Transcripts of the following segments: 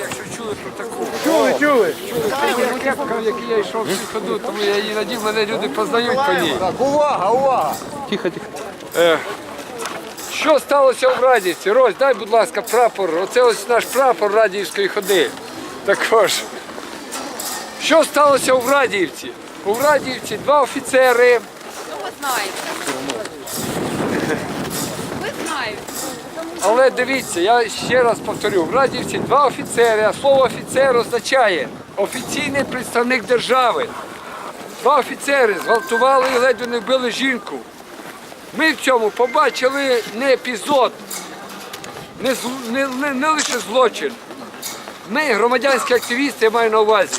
якщо чули про таку. Чули, чули. Чули кепка, в якій я йшов всю ходу, тому я її надів, мене люди познають по ній. Так, увага, увага. Тихо, тихо. Е, Що сталося в Радівці? Рось, дай, будь ласка, прапор. Оце ось наш прапор Радіївської ходи. Також. Що сталося у Радіївці? У Радіївці два офіцери. Ну, ви знаєте. Ви знаєте. Але дивіться, я ще раз повторю, в Радіївці два офіцери, а слово офіцер означає офіційний представник держави. Два офіцери зґвалтували і ледве не вбили жінку. Ми в цьому побачили не епізод, не, не, не, не лише злочин. Ми, громадянські активісти, я маю на увазі,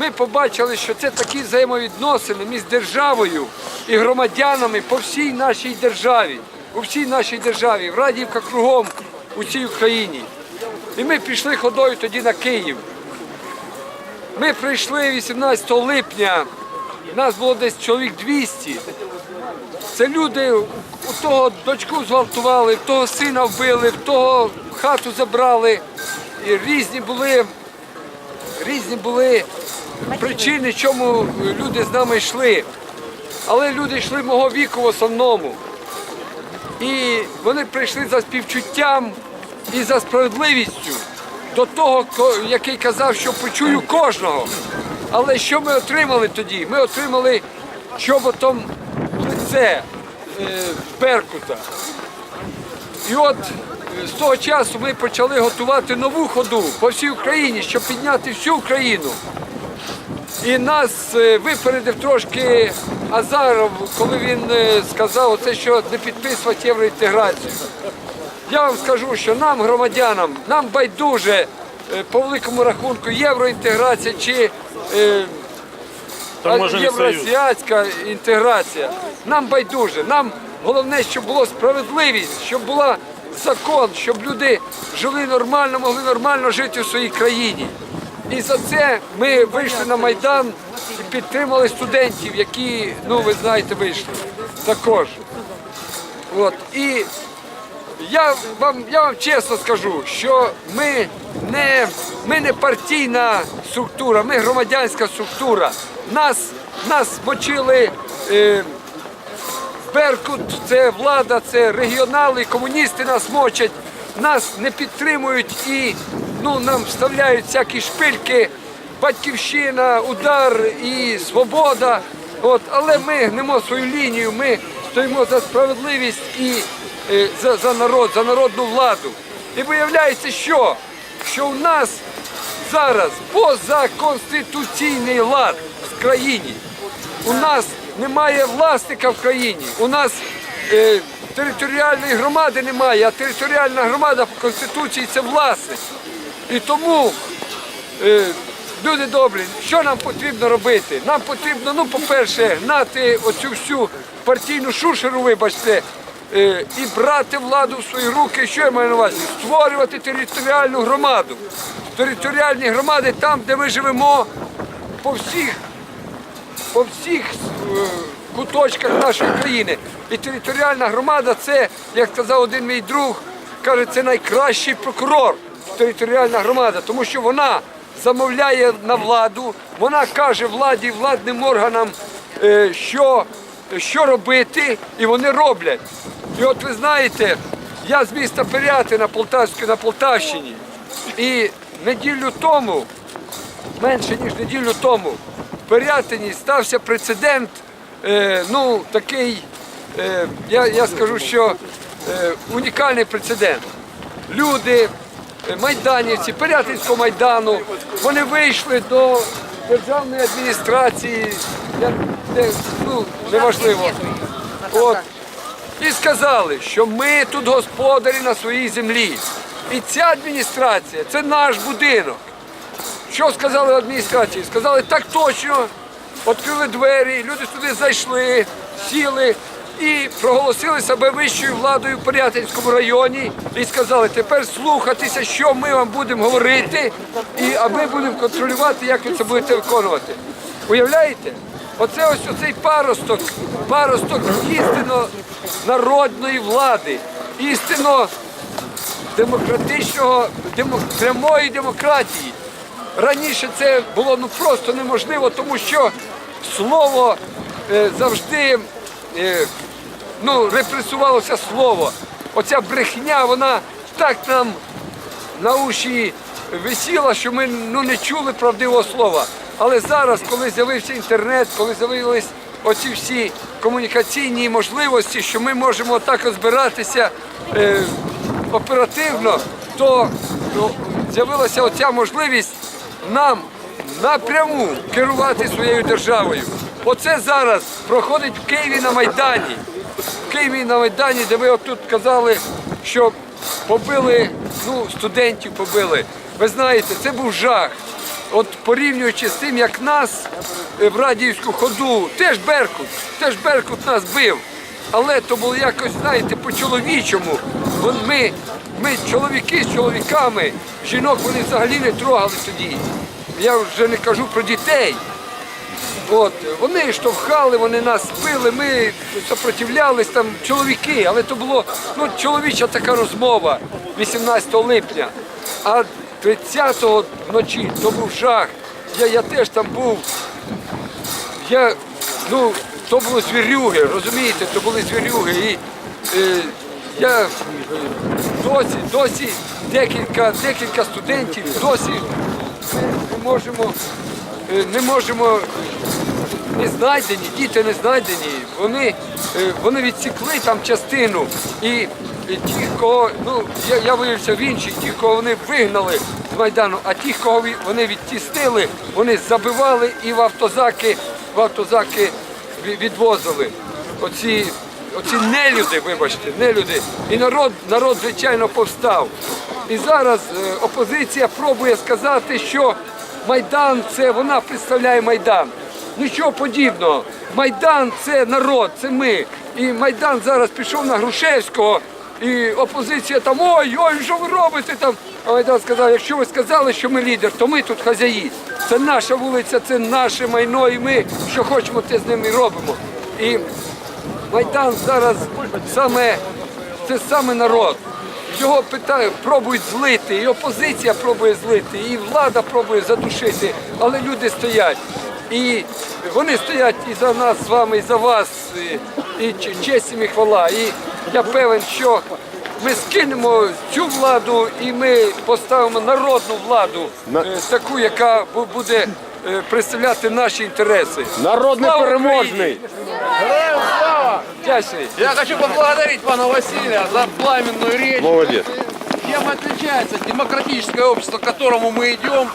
ми побачили, що це такі взаємовідносини між державою і громадянами по всій нашій державі, у всій нашій державі, в Радіївка кругом у цій Україні. І ми пішли ходою тоді на Київ. Ми прийшли 18 липня, нас було десь чоловік 200. Це люди у того дочку зґвалтували, в того сина вбили, в того хату забрали. І різні були, різні були причини, чому люди з нами йшли. Але люди йшли мого віку в основному. І вони прийшли за співчуттям і за справедливістю до того, який казав, що почую кожного. Але що ми отримали тоді? Ми отримали чоботом лице е, Беркута. І от е, з того часу ми почали готувати нову ходу по всій Україні, щоб підняти всю Україну. І нас е, випередив трошки Азаров, коли він е, сказав, оце, що не підписувати євроінтеграцію. Я вам скажу, що нам, громадянам, нам байдуже е, по великому рахунку євроінтеграція чи е, євроазіатська інтеграція. Нам байдуже. Нам головне, щоб була справедливість, щоб була закон, щоб люди жили нормально, могли нормально жити у своїй країні. І за це ми вийшли на Майдан підтримали студентів, які, ну ви знаєте, вийшли також. От. І я вам, я вам чесно скажу, що ми не, ми не партійна структура, ми громадянська структура. Нас, нас мочили е, Беркут, це влада, це регіонали, комуністи нас мочать, нас не підтримують і ну, нам вставляють всякі шпильки, батьківщина, удар і свобода. От, але ми гнемо свою лінію, ми стоїмо за справедливість і е, за, за народ, за народну владу. І виявляється, що, що у нас зараз позаконституційний лад в країні. У нас немає власника в країні. У нас е, територіальної громади немає, а територіальна громада по Конституції це власник. І тому, е, люди добрі, що нам потрібно робити? Нам потрібно, ну, по-перше, гнати оцю всю партійну шушеру, вибачте, е, і брати владу в свої руки. Що я маю на увазі? Створювати територіальну громаду. Територіальні громади там, де ми живемо, по всіх по всіх е, куточках нашої країни. І територіальна громада це, як сказав один мій друг, каже, це найкращий прокурор. Територіальна громада, тому що вона замовляє на владу, вона каже владі, владним органам, е, що, що робити, і вони роблять. І от ви знаєте, я з міста Пирятина Полтавської на Полтавщині. І неділю тому менше ніж неділю тому в Пирятині стався прецедент, е, ну такий, е, я, я скажу, що унікальний прецедент. Люди, майданівці, Пирятинського майдану, вони вийшли до державної адміністрації, де, ну, неважливо. От, і сказали, що ми тут господарі на своїй землі. І ця адміністрація це наш будинок. Що сказали в адміністрації? Сказали, так точно, відкрили двері, люди туди зайшли, сіли і проголосили себе вищою владою в Порятинському районі і сказали, тепер слухатися, що ми вам будемо говорити, і, а ми будемо контролювати, як ви це будете виконувати. Уявляєте? Оце ось оцей паросток, паросток істинно народної влади, істинно демократичного, демо, прямої демократії. Раніше це було ну просто неможливо, тому що слово е, завжди ну, репресувалося слово. Оця брехня, вона так нам на уші висіла, що ми ну, не чули правдивого слова. Але зараз, коли з'явився інтернет, коли з'явились оці всі комунікаційні можливості, що ми можемо так збиратися е, оперативно, то ну, з'явилася оця можливість нам напряму керувати своєю державою. Оце зараз проходить в Києві на Майдані. В Києві на Майдані, де ви отут казали, що побили, ну, студентів побили. Ви знаєте, це був жах. От порівнюючи з тим, як нас е, в радіївську ходу, теж Беркут, теж Беркут нас бив. Але то було якось, знаєте, по-чоловічому. Ми, ми чоловіки з чоловіками, жінок вони взагалі не трогали тоді. Я вже не кажу про дітей. От, вони штовхали, вони нас били, ми сопротивлялись там чоловіки, але то було ну, чоловіча така розмова 18 липня. А 30-го вночі то був жах. Я, я теж там був. Я, ну, то були звірюги, розумієте, то були звірюги. І е, я е, досі, досі декілька, декілька студентів, досі не можемо, не можемо не знайдені, діти не знайдені. Вони, е, вони відсікли там частину. І, ті, кого, ну, я, я виявився в інших, ті, кого вони вигнали з Майдану, а ті, кого вони відтістили, вони забивали і в автозаки, в автозаки відвозили. Оці, оці нелюди, вибачте, нелюди. І народ, народ, звичайно, повстав. І зараз е, опозиція пробує сказати, що Майдан це вона представляє Майдан. Нічого подібного. Майдан це народ, це ми. І Майдан зараз пішов на Грушевського, і опозиція там ой, ой, що ви робите там. А Майдан сказав, якщо ви сказали, що ми лідер, то ми тут хазяї. Це наша вулиця, це наше майно, і ми що хочемо, те з ними робимо. І Майдан зараз саме це саме народ. Його питають, пробують злити, і опозиція пробує злити, і влада пробує задушити, але люди стоять. І вони стоять і за нас з вами, і за вас, і, і честь їм і хвала. І я певен, що ми скинемо цю владу і ми поставимо народну владу, е, таку, яка бу- буде е, представляти наші інтереси. Народний Слава переможний. Україні! Вдячний. Я хочу поблагодарить пана Василия за пламенную речь. Молодець. Чем отличается демократическое общество, к которому мы идем,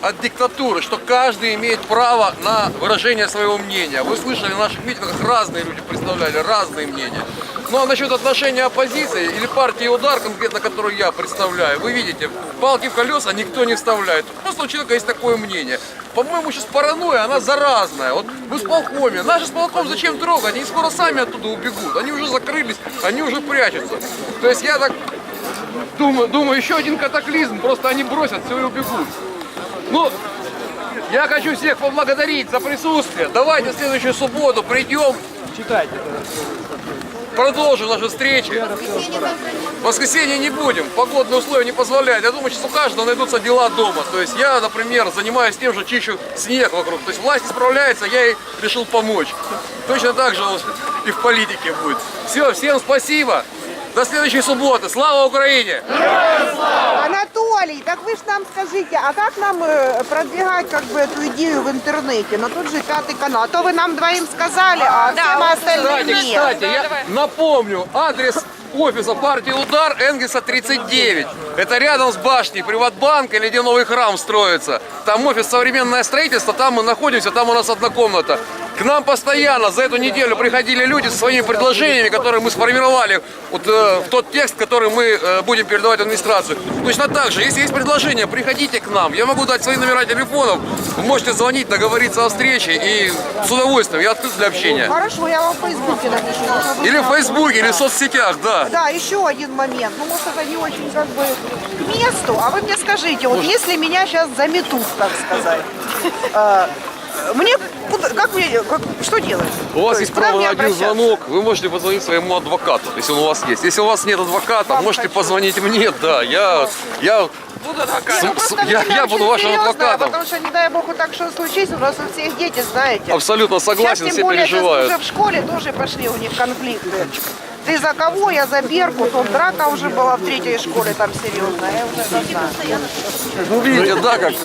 от диктатуры, что каждый имеет право на выражение своего мнения. Вы слышали в наших митингах, разные люди представляли, разные мнения. Ну а насчет отношения оппозиции или партии «Удар», конкретно которую я представляю, вы видите, палки в колеса никто не вставляет. Просто у человека есть такое мнение. По-моему, сейчас паранойя, она заразная. Вот мы с полкоме, наши с полком зачем трогать? Они скоро сами оттуда убегут. Они уже закрылись, они уже прячутся. То есть я так Думаю, думаю, еще один катаклизм, просто они бросят все и убегут. Ну, я хочу всех поблагодарить за присутствие. Давайте в следующую субботу придем. Читайте. Продолжим наши встречи. В воскресенье не будем, погодные условия не позволяют. Я думаю, сейчас у каждого найдутся дела дома. То есть я, например, занимаюсь тем, что чищу снег вокруг. То есть власть справляется, я ей решил помочь. Точно так же и в политике будет. Все, всем спасибо. До следующей субботы. Слава Украине! Анатолий, так вы же нам скажите, а как нам э, продвигать как бы эту идею в интернете? Но тут же пятый канал. А то вы нам двоим сказали, а всем остальным Кстати, нет. кстати, я напомню, адрес офиса партии «Удар» Энгельса 39. Это рядом с башней Приватбанка или где новый храм строится. Там офис «Современное строительство», там мы находимся, там у нас одна комната. К нам постоянно за эту неделю приходили люди со своими предложениями, которые мы сформировали вот, э, в тот текст, который мы э, будем передавать в администрацию. Точно так же, если есть предложения, приходите к нам. Я могу дать свои номера телефонов, вы можете звонить, договориться о встрече и с удовольствием, я открыт для общения. Хорошо, я вам в Фейсбуке напишу. чтобы Или в. Фейсбуке, или в соцсетях, да. Да, еще один момент. Ну, может, это не очень как бы к месту. А вы мне скажите, вот если меня сейчас заметут, так сказать, э, мне как мне, как, что делать? У вас То есть на один звонок, вы можете позвонить своему адвокату, если он у вас есть. Если у вас нет адвоката, Вам можете хочу. позвонить мне, да, я, я, Буду С- ну я- я буду вашим серьезное, адвокатом. Потому что, не дай бог, вот так что случится, у нас у всех дети, знаете. абсолютно согласен, Сейчас, все тем более, сейчас переживают. уже в школе тоже пошли у них конфликты. Ты за кого, я за Беркут. Вот драка уже была в третьей школе там серьезная. Я уже знаю. Ну, видите, да, как